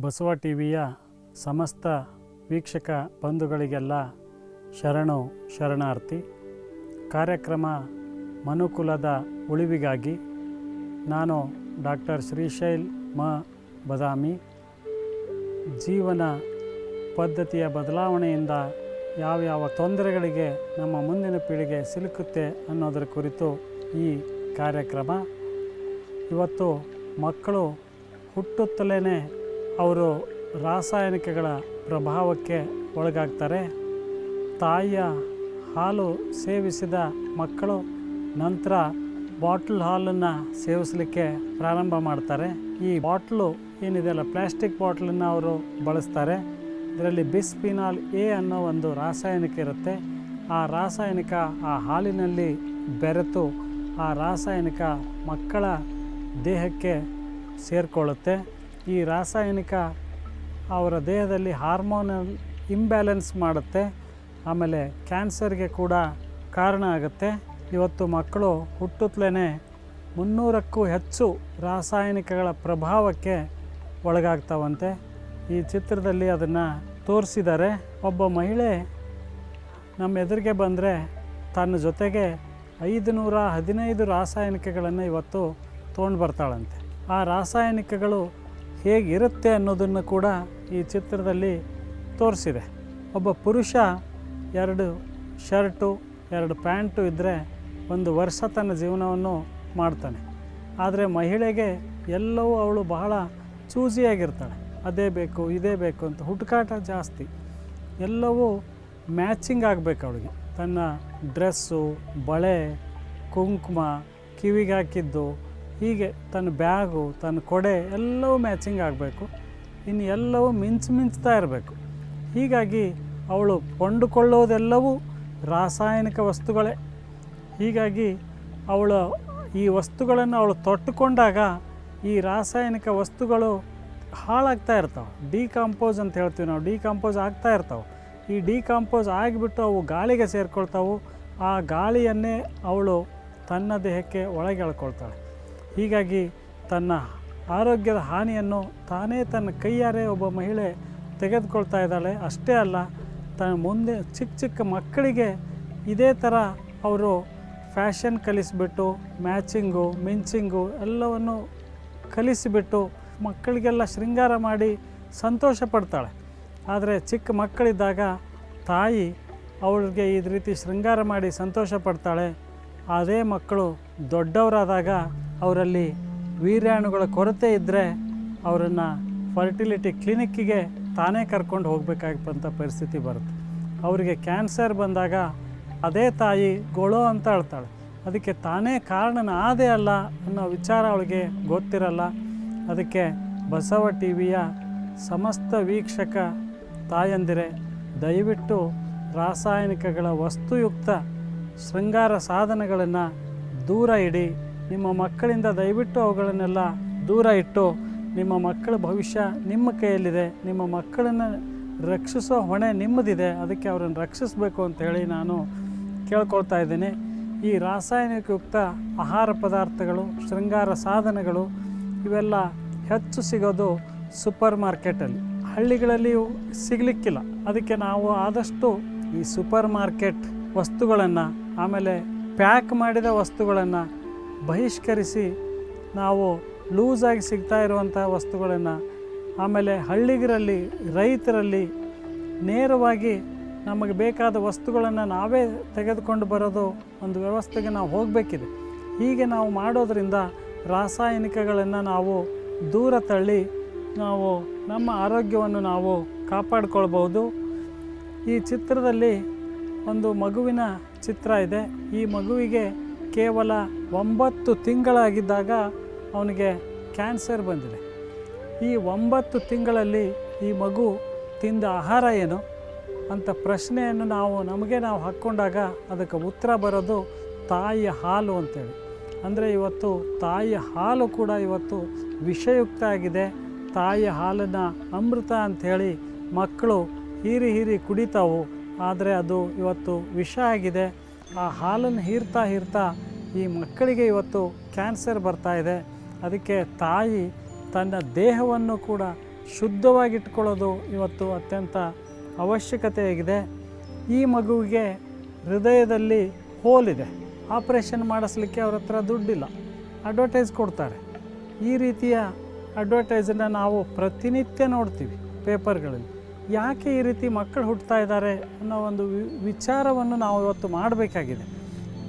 Basava T ವಿಯ ಸಮಸ್ತ ವೀಕ್ಷಕ ಬಂಧುಗಳಿಗೆಲ್ಲ ಶರಣು ಶರಣಾರ್ಥಿ. ಕಾರ್ಯಕ್ರಮ ಮನುಕುಲದ ಉಳಿವಿಗಾಗಿ ನಾನು ಡಾಕ್ಟರ್ ಶ್ರೀಶೈಲ್ ಮ. ಬದಾಮಿ. ಜೀವನ ಪದ್ಧತಿಯ ಬದಲಾವಣೆಯಿಂದ ಯಾವ್ಯಾವ ತೊಂದರೆಗಳಿಗೆ ನಮ್ಮ ಮುಂದಿನ ಪೀಳಿಗೆ ಸಿಲುಕುತ್ತೆ ಅನ್ನೋದರ ಕುರಿತು ಈ ಕಾರ್ಯಕ್ರಮ. ಇವತ್ತು ಮಕ್ಕಳು ಹುಟ್ಟುತ್ತಲೇ ಅವರು ರಾಸಾಯನಿಕಗಳ ಪ್ರಭಾವಕ್ಕೆ ಒಳಗಾಗ್ತಾರೆ. ತಾಯಿಯ ಹಾಲು ಸೇವಿಸಿದ ಮಕ್ಕಳು ನಂತರ ಬಾಟ್ಲ್ ಹಾಲನ್ನು ಸೇವಿಸಲಿಕ್ಕೆ ಪ್ರಾರಂಭ ಮಾಡ್ತಾರೆ. ಈ ಬಾಟ್ಲು ಏನಿದೆಯಲ್ಲ ಪ್ಲಾಸ್ಟಿಕ್ ಬಾಟ್ಲನ್ನು ಅವರು ಬಳಸ್ತಾರೆ. ಇದರಲ್ಲಿ ಬಿಸ್ಪಿನಾಲ್ ಎ ಅನ್ನೋ ಒಂದು ರಾಸಾಯನಿಕ ಇರುತ್ತೆ. ಆ ರಾಸಾಯನಿಕ ಆ ಹಾಲಿನಲ್ಲಿ ಬೆರೆತು ಆ ರಾಸಾಯನಿಕ ಮಕ್ಕಳ ದೇಹಕ್ಕೆ ಸೇರಿಕೊಳ್ಳುತ್ತೆ. ಈ ರಾಸಾಯನಿಕ ಅವರ ದೇಹದಲ್ಲಿ ಹಾರ್ಮೋನಲ್ ಇಂಬ್ಯಾಲೆನ್ಸ್ ಮಾಡುತ್ತೆ, ಆಮೇಲೆ ಕ್ಯಾನ್ಸರ್ಗೆ ಕೂಡ ಕಾರಣ ಆಗುತ್ತೆ. ಇವತ್ತು ಮಕ್ಕಳು ಹುಟ್ಟುತ್ತಲೇ ಮುನ್ನೂರಕ್ಕೂ ಹೆಚ್ಚು ರಾಸಾಯನಿಕಗಳ ಪ್ರಭಾವಕ್ಕೆ ಒಳಗಾಗ್ತಾವಂತೆ. ಈ ಚಿತ್ರದಲ್ಲಿ ಅದನ್ನು ತೋರಿಸಿದ್ದಾರೆ. ಒಬ್ಬ ಮಹಿಳೆ ನಮ್ಮ ಎದುರಿಗೆ ಬಂದರೆ ತನ್ನ ಜೊತೆಗೆ ಐದು ನೂರ ಹದಿನೈದು ರಾಸಾಯನಿಕಗಳನ್ನು ಇವತ್ತು ತೊಗೊಂಡು ಬರ್ತಾಳಂತೆ. ಆ ರಾಸಾಯನಿಕಗಳು ಹೇಗಿರುತ್ತೆ ಅನ್ನೋದನ್ನು ಕೂಡ ಈ ಚಿತ್ರದಲ್ಲಿ ತೋರಿಸಿದೆ. ಒಬ್ಬ ಪುರುಷ ಎರಡು ಶರ್ಟು, ಎರಡು ಪ್ಯಾಂಟು ಇದ್ದರೆ ಒಂದು ವರ್ಷ ತನ್ನ ಜೀವನವನ್ನು ಮಾಡ್ತಾನೆ. ಆದರೆ ಮಹಿಳೆಗೆ ಎಲ್ಲವೂ ಅವಳು ಬಹಳ ಚೂಸಿಯಾಗಿರ್ತಾಳೆ ಅದೇ ಬೇಕು, ಇದೇ ಬೇಕು ಅಂತ ಹುಡುಕಾಟ ಜಾಸ್ತಿ. ಎಲ್ಲವೂ ಮ್ಯಾಚಿಂಗ್ ಆಗಬೇಕು ಅವಳಿಗೆ. ತನ್ನ ಡ್ರೆಸ್ಸು, ಬಳೆ, ಕುಂಕುಮ, ಕಿವಿಗೆ ಹಾಕಿದ್ದು ಹೀಗೆ ತನ್ನ ಬ್ಯಾಗು, ತನ್ನ ಕೊಡೆ ಎಲ್ಲವೂ ಮ್ಯಾಚಿಂಗ್ ಆಗಬೇಕು. ಇನ್ನು ಎಲ್ಲವೂ ಮಿಂಚು ಮಿಂಚ್ತಾ ಇರಬೇಕು. ಹೀಗಾಗಿ ಅವಳು ಕೊಂಡುಕೊಳ್ಳೋದೆಲ್ಲವೂ ರಾಸಾಯನಿಕ ವಸ್ತುಗಳೇ. ಹೀಗಾಗಿ ಅವಳು ಈ ವಸ್ತುಗಳನ್ನು ಅವಳು ತೊಟ್ಟುಕೊಂಡಾಗ ಈ ರಾಸಾಯನಿಕ ವಸ್ತುಗಳು ಹಾಳಾಗ್ತಾ ಇರ್ತಾವೆ. ಡಿಕಾಂಪೋಸ್ ಅಂತ ಹೇಳ್ತೀವಿ ನಾವು. ಡಿಕಾಂಪೋಸ್ ಆಗ್ತಾ ಇರ್ತಾವೆ. ಈ ಡಿಕಾಂಪೋಸ್ ಆಗಿಬಿಟ್ಟು ಅವು ಗಾಳಿಗೆ ಸೇರ್ಕೊಳ್ತಾವು. ಆ ಗಾಳಿಯನ್ನೇ ಅವಳು ತನ್ನ ದೇಹಕ್ಕೆ ಒಳಗೆ ಎಳ್ಕೊಳ್ತಾಳೆ. ಹೀಗಾಗಿ ತನ್ನ ಆರೋಗ್ಯದ ಹಾನಿಯನ್ನು ತಾನೇ ತನ್ನ ಕೈಯಾರೆ ಒಬ್ಬ ಮಹಿಳೆ ತೆಗೆದುಕೊಳ್ತಾ ಇದ್ದಾಳೆ. ಅಷ್ಟೇ ಅಲ್ಲ, ತನ್ನ ಮುಂದೆ ಚಿಕ್ಕ ಚಿಕ್ಕ ಮಕ್ಕಳಿಗೆ ಇದೇ ಥರ ಅವರು ಫ್ಯಾಷನ್ ಕಲಿಸಿಬಿಟ್ಟು, ಮ್ಯಾಚಿಂಗು, ಮಿಂಚಿಂಗು ಎಲ್ಲವನ್ನು ಕಲಿಸಿಬಿಟ್ಟು ಮಕ್ಕಳಿಗೆಲ್ಲ ಶೃಂಗಾರ ಮಾಡಿ ಸಂತೋಷ ಪಡ್ತಾಳೆ. ಆದರೆ ಚಿಕ್ಕ ಮಕ್ಕಳಿದ್ದಾಗ ತಾಯಿ ಅವಳಿಗೆ ಈ ರೀತಿ ಶೃಂಗಾರ ಮಾಡಿ ಸಂತೋಷ ಪಡ್ತಾಳೆ. ಅದೇ ಮಕ್ಕಳು ದೊಡ್ಡವರಾದಾಗ ಅವರಲ್ಲಿ ವೀರ್ಯಾಣುಗಳ ಕೊರತೆ ಇದ್ದರೆ ಅವರನ್ನು ಫರ್ಟಿಲಿಟಿ ಕ್ಲಿನಿಕ್ಕಿಗೆ ತಾನೇ ಕರ್ಕೊಂಡು ಹೋಗಬೇಕಾಗಂಥ ಪರಿಸ್ಥಿತಿ ಬರುತ್ತೆ. ಅವರಿಗೆ ಕ್ಯಾನ್ಸರ್ ಬಂದಾಗ ಅದೇ ತಾಯಿ ಗೊಳೋ ಅಂತ ಹೇಳ್ತಾಳೆ ಅದಕ್ಕೆ ತಾನೇ ಕಾರಣನ ಆದೇ ಅಲ್ಲ ಅನ್ನೋ ವಿಚಾರ ಅವಳಿಗೆ ಗೊತ್ತಿರಲ್ಲ. ಅದಕ್ಕೆ ಬಸವ ಟಿ ವಿಯ ಸಮಸ್ತ ವೀಕ್ಷಕ ತಾಯಂದಿರೆ, ದಯವಿಟ್ಟು ರಾಸಾಯನಿಕಗಳ ವಸ್ತುಯುಕ್ತ ಶೃಂಗಾರ ಸಾಧನಗಳನ್ನು ದೂರ ಇಡಿ. ನಿಮ್ಮ ಮಕ್ಕಳಿಂದ ದಯವಿಟ್ಟು ಅವುಗಳನ್ನೆಲ್ಲ ದೂರ ಇಟ್ಟು ನಿಮ್ಮ ಮಕ್ಕಳ ಭವಿಷ್ಯ ನಿಮ್ಮ ಕೈಯಲ್ಲಿದೆ, ನಿಮ್ಮ ಮಕ್ಕಳನ್ನು ರಕ್ಷಿಸೋ ಹೊಣೆ ನಿಮ್ಮದಿದೆ, ಅದಕ್ಕೆ ಅವರನ್ನು ರಕ್ಷಿಸಬೇಕು ಅಂತೇಳಿ ನಾನು ಕೇಳ್ಕೊಳ್ತಾ ಇದ್ದೀನಿ. ಈ ರಾಸಾಯನಿಕಯುಕ್ತ ಆಹಾರ ಪದಾರ್ಥಗಳು, ಶೃಂಗಾರ ಸಾಧನಗಳು, ಇವೆಲ್ಲ ಹೆಚ್ಚು ಸಿಗೋದು ಸೂಪರ್ ಮಾರ್ಕೆಟಲ್ಲಿ. ಹಳ್ಳಿಗಳಲ್ಲಿ ಸಿಗಲಿಕ್ಕಿಲ್ಲ. ಅದಕ್ಕೆ ನಾವು ಆದಷ್ಟು ಈ ಸೂಪರ್ ಮಾರ್ಕೆಟ್ ವಸ್ತುಗಳನ್ನು, ಆಮೇಲೆ ಪ್ಯಾಕ್ ಮಾಡಿದ ವಸ್ತುಗಳನ್ನು ಬಹಿಷ್ಕರಿಸಿ ನಾವು ಲೂಸಾಗಿ ಸಿಗ್ತಾ ಇರುವಂಥ ವಸ್ತುಗಳನ್ನು ಆಮೇಲೆ ಹಳ್ಳಿಗರಲ್ಲಿ, ರೈತರಲ್ಲಿ ನೇರವಾಗಿ ನಮಗೆ ಬೇಕಾದ ವಸ್ತುಗಳನ್ನು ನಾವೇ ತೆಗೆದುಕೊಂಡು ಬರೋದು ಒಂದು ವ್ಯವಸ್ಥೆಗೆ ನಾವು ಹೋಗಬೇಕಿದೆ. ಹೀಗೆ ನಾವು ಮಾಡೋದರಿಂದ ರಾಸಾಯನಿಕಗಳನ್ನು ನಾವು ದೂರ ತಳ್ಳಿ ನಾವು ನಮ್ಮ ಆರೋಗ್ಯವನ್ನು ನಾವು ಕಾಪಾಡಿಕೊಳ್ಬೋದು. ಈ ಚಿತ್ರದಲ್ಲಿ ಒಂದು ಮಗುವಿನ ಚಿತ್ರ ಇದೆ. ಈ ಮಗುವಿಗೆ ಕೇವಲ ಒಂಬತ್ತು ತಿಂಗಳಾಗಿದ್ದಾಗ ಅವನಿಗೆ ಕ್ಯಾನ್ಸರ್ ಬಂದಿದೆ. ಈ ಒಂಬತ್ತು ತಿಂಗಳಲ್ಲಿ ಈ ಮಗು ತಿಂದ ಆಹಾರ ಏನು ಅಂತ ಪ್ರಶ್ನೆಯನ್ನು ನಾವು, ನಮಗೆ ನಾವು ಹಾಕ್ಕೊಂಡಾಗ ಅದಕ್ಕೆ ಉತ್ತರ ಬರೋದು ತಾಯಿಯ ಹಾಲು ಅಂತೇಳಿ. ಅಂದರೆ ಇವತ್ತು ತಾಯಿಯ ಹಾಲು ಕೂಡ ಇವತ್ತು ವಿಷಯುಕ್ತ ಆಗಿದೆ. ತಾಯಿಯ ಹಾಲನ್ನು ಅಮೃತ ಅಂಥೇಳಿ ಮಕ್ಕಳು ಹೀರಿ ಹೀರಿ ಕುಡಿತಾವು. ಆದರೆ ಅದು ಇವತ್ತು ವಿಷ ಆಗಿದೆ. ಆ ಹಾಲನ್ನು ಹೀರ್ತಾ ಹೀರ್ತಾ ಈ ಮಕ್ಕಳಿಗೆ ಇವತ್ತು ಕ್ಯಾನ್ಸರ್ ಬರ್ತಾ ಇದೆ. ಅದಕ್ಕೆ ತಾಯಿ ತನ್ನ ದೇಹವನ್ನು ಕೂಡ ಶುದ್ಧವಾಗಿಟ್ಕೊಳ್ಳೋದು ಇವತ್ತು ಅತ್ಯಂತ ಅವಶ್ಯಕತೆಯಾಗಿದೆ ಈ ಮಗುವಿಗೆ ಹೃದಯದಲ್ಲಿ ಹೋಲಿದೆ. ಆಪ್ರೇಷನ್ ಮಾಡಿಸ್ಲಿಕ್ಕೆ ಅವ್ರ ಹತ್ರ ದುಡ್ಡಿಲ್ಲ. ಅಡ್ವರ್ಟೈಸ್ ಕೊಡ್ತಾರೆ. ಈ ರೀತಿಯ ಅಡ್ವರ್ಟೈಸನ್ನು ನಾವು ಪ್ರತಿನಿತ್ಯ ನೋಡ್ತೀವಿ ಪೇಪರ್ಗಳಲ್ಲಿ. ಯಾಕೆ ಈ ರೀತಿ ಮಕ್ಕಳು ಹುಟ್ಟುತ್ತಾ ಇದ್ದಾರೆ ಅನ್ನೋ ಒಂದು ವಿಚಾರವನ್ನು ನಾವು ಇವತ್ತು ಮಾಡಬೇಕಾಗಿದೆ.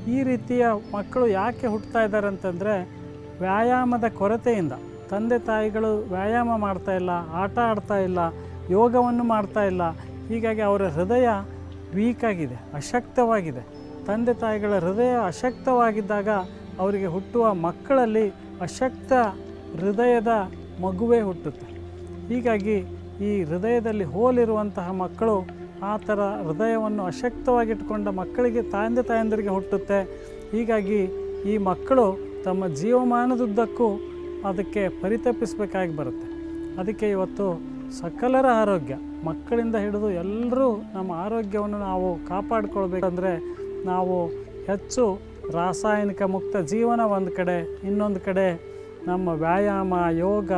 ಈ ರೀತಿಯ ಮಕ್ಕಳು ಯಾಕೆ ಹುಟ್ಟುತ್ತಾ ಇದ್ದಾರೆ ಅಂತಂದರೆ ವ್ಯಾಯಾಮದ ಕೊರತೆಯಿಂದ. ತಂದೆ ತಾಯಿಗಳು ವ್ಯಾಯಾಮ ಮಾಡ್ತಾ ಇಲ್ಲ, ಆಟ ಆಡ್ತಾ ಇಲ್ಲ, ಯೋಗವನ್ನು ಮಾಡ್ತಾ ಇಲ್ಲ. ಹೀಗಾಗಿ ಅವರ ಹೃದಯ ವೀಕಾಗಿದೆ ಅಶಕ್ತವಾಗಿದೆ. ತಂದೆ ತಾಯಿಗಳ ಹೃದಯ ಅಶಕ್ತವಾಗಿದ್ದಾಗ ಅವರಿಗೆ ಹುಟ್ಟುವ ಮಕ್ಕಳಲ್ಲಿ ಅಶಕ್ತ ಹೃದಯದ ಮಗುವೇ ಹುಟ್ಟುತ್ತೆ. ಹೀಗಾಗಿ ಈ ಹೃದಯದಲ್ಲಿ ಹೋಲಿರುವಂತಹ ಮಕ್ಕಳು ಆ ಥರ ಹೃದಯವನ್ನು ಅಶಕ್ತವಾಗಿಟ್ಕೊಂಡ ಮಕ್ಕಳಿಗೆ ತಂದೆ ತಾಯಂದಿರಿಗೆ ಹುಟ್ಟುತ್ತೆ. ಹೀಗಾಗಿ ಈ ಮಕ್ಕಳು ತಮ್ಮ ಜೀವಮಾನದುದ್ದಕ್ಕೂ ಅದಕ್ಕೆ ಪರಿತಪಿಸಬೇಕಾಗಿ ಬರುತ್ತೆ. ಅದಕ್ಕೆ ಇವತ್ತು ಸಕಲರ ಆರೋಗ್ಯ, ಮಕ್ಕಳಿಂದ ಹಿಡಿದು ಎಲ್ಲರೂ ನಮ್ಮ ಆರೋಗ್ಯವನ್ನು ನಾವು ಕಾಪಾಡಿಕೊಳ್ಬೇಕಂದ್ರೆ ನಾವು ಹೆಚ್ಚು ರಾಸಾಯನಿಕ ಮುಕ್ತ ಜೀವನ ಒಂದು ಕಡೆ, ಇನ್ನೊಂದು ಕಡೆ ನಮ್ಮ ವ್ಯಾಯಾಮ, ಯೋಗ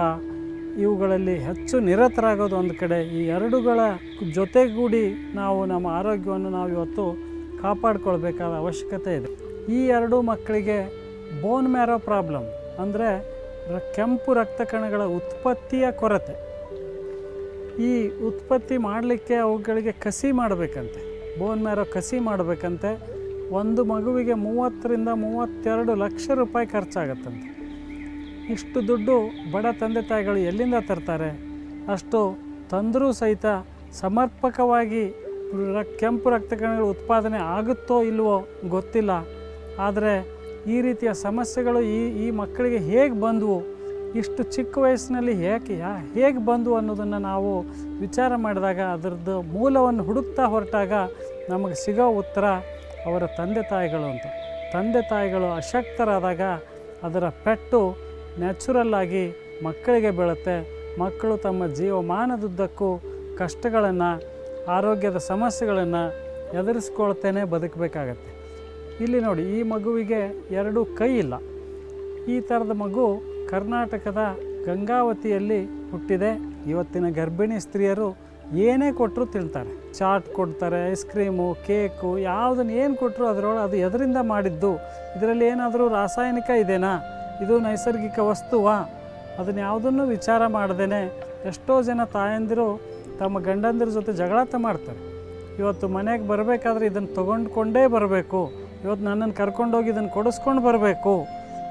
ಇವುಗಳಲ್ಲಿ ಹೆಚ್ಚು ನಿರತರಾಗೋದು ಒಂದು ಕಡೆ. ಈ ಎರಡುಗಳ ಜೊತೆಗೂಡಿ ನಾವು ನಮ್ಮ ಆರೋಗ್ಯವನ್ನು ನಾವು ಇವತ್ತು ಕಾಪಾಡಿಕೊಳ್ಬೇಕಾದ ಅವಶ್ಯಕತೆ ಇದೆ. ಈ ಎರಡು ಮಕ್ಕಳಿಗೆ ಬೋನ್ ಮ್ಯಾರೋ ಪ್ರಾಬ್ಲಮ್ ಅಂದರೆ ಕೆಂಪು ರಕ್ತ ಕಣಗಳ ಉತ್ಪತ್ತಿಯ ಕೊರತೆ. ಈ ಉತ್ಪತ್ತಿ ಮಾಡಲಿಕ್ಕೆ ಅವುಗಳಿಗೆ ಕಸಿ ಮಾಡಬೇಕಂತೆ. ಬೋನ್ ಮ್ಯಾರೋ ಕಸಿ ಮಾಡಬೇಕಂತೆ. ಒಂದು ಮಗುವಿಗೆ ಮೂವತ್ತರಿಂದ ಮೂವತ್ತೆರಡು ಲಕ್ಷ ರೂಪಾಯಿ ಖರ್ಚಾಗತ್ತಂತೆ. ಇಷ್ಟು ದುಡ್ಡು ಬಡ ತಂದೆ ತಾಯಿಗಳು ಎಲ್ಲಿಂದ ತರ್ತಾರೆ? ಅಷ್ಟು ತಂದರೂ ಸಹಿತ ಸಮರ್ಪಕವಾಗಿ ಕೆಂಪು ರಕ್ತ ಕಣಗಳ ಉತ್ಪಾದನೆ ಆಗುತ್ತೋ ಇಲ್ವೋ ಗೊತ್ತಿಲ್ಲ. ಆದರೆ ಈ ರೀತಿಯ ಸಮಸ್ಯೆಗಳು ಈ ಈ ಮಕ್ಕಳಿಗೆ ಹೇಗೆ ಬಂದವು? ಇಷ್ಟು ಚಿಕ್ಕ ವಯಸ್ಸಿನಲ್ಲಿ ಹೇಗೆ ಯಾ, ಹೇಗೆ ಬಂದವು ಅನ್ನೋದನ್ನು ನಾವು ವಿಚಾರ ಮಾಡಿದಾಗ ಅದರದ್ದು ಮೂಲವನ್ನು ಹುಡುಕ್ತಾ ಹೊರಟಾಗ ನಮಗೆ ಸಿಗೋ ಉತ್ತರ ಅವರ ತಂದೆ ತಾಯಿಗಳು ಅಂತ. ತಂದೆ ತಾಯಿಗಳು ಅಶಕ್ತರಾದಾಗ ಅದರ ಪೆಟ್ಟು ನ್ಯಾಚುರಲ್ ಆಗಿ ಮಕ್ಕಳಿಗೆ ಬೀಳುತ್ತೆ. ಮಕ್ಕಳು ತಮ್ಮ ಜೀವಮಾನದುದ್ದಕ್ಕೂ ಕಷ್ಟಗಳನ್ನು, ಆರೋಗ್ಯದ ಸಮಸ್ಯೆಗಳನ್ನು ಎದುರಿಸ್ಕೊಳ್ತೇನೆ ಬದುಕಬೇಕಾಗತ್ತೆ. ಇಲ್ಲಿ ನೋಡಿ, ಈ ಮಗುವಿಗೆ ಎರಡು ಕೈ ಇಲ್ಲ. ಈ ಥರದ ಮಗು ಕರ್ನಾಟಕದ ಗಂಗಾವತಿಯಲ್ಲಿ ಹುಟ್ಟಿದೆ. ಇವತ್ತಿನ ಗರ್ಭಿಣಿ ಸ್ತ್ರೀಯರು ಏನೇ ಕೊಟ್ಟರು ತಿಂತಾರೆ. ಚಾಟ್ ಕೊಡ್ತಾರೆ, ಐಸ್ ಕ್ರೀಮು, ಕೇಕು ಯಾವುದನ್ನು ಏನು ಕೊಟ್ಟರು ಅದರೊಳಗೆ ಅದು ಎದರಿಂದ ಮಾಡಿದ್ದು. ಇದರಲ್ಲಿ ಏನಾದರೂ ರಾಸಾಯನಿಕ ಇದೆನಾ? ಇದು ನೈಸರ್ಗಿಕ ವಸ್ತುವಾ? ಅದನ್ನು ಯಾವುದನ್ನು ವಿಚಾರ ಮಾಡದೇನೆ? ಎಷ್ಟೋ ಜನ ತಾಯಂದಿರು ತಮ್ಮ ಗಂಡಂದಿರ ಜೊತೆ ಜಗಳಾಟ ಮಾಡ್ತಾರೆ. ಇವತ್ತು ಮನೆಗೆ ಬರಬೇಕಾದ್ರೆ ಇದನ್ನು ತೊಗೊಂಡ್ಕೊಂಡೇ ಬರಬೇಕು. ಇವತ್ತು ನನ್ನನ್ನು ಕರ್ಕೊಂಡೋಗಿ ಇದನ್ನು ಕೊಡಿಸ್ಕೊಂಡು ಬರಬೇಕು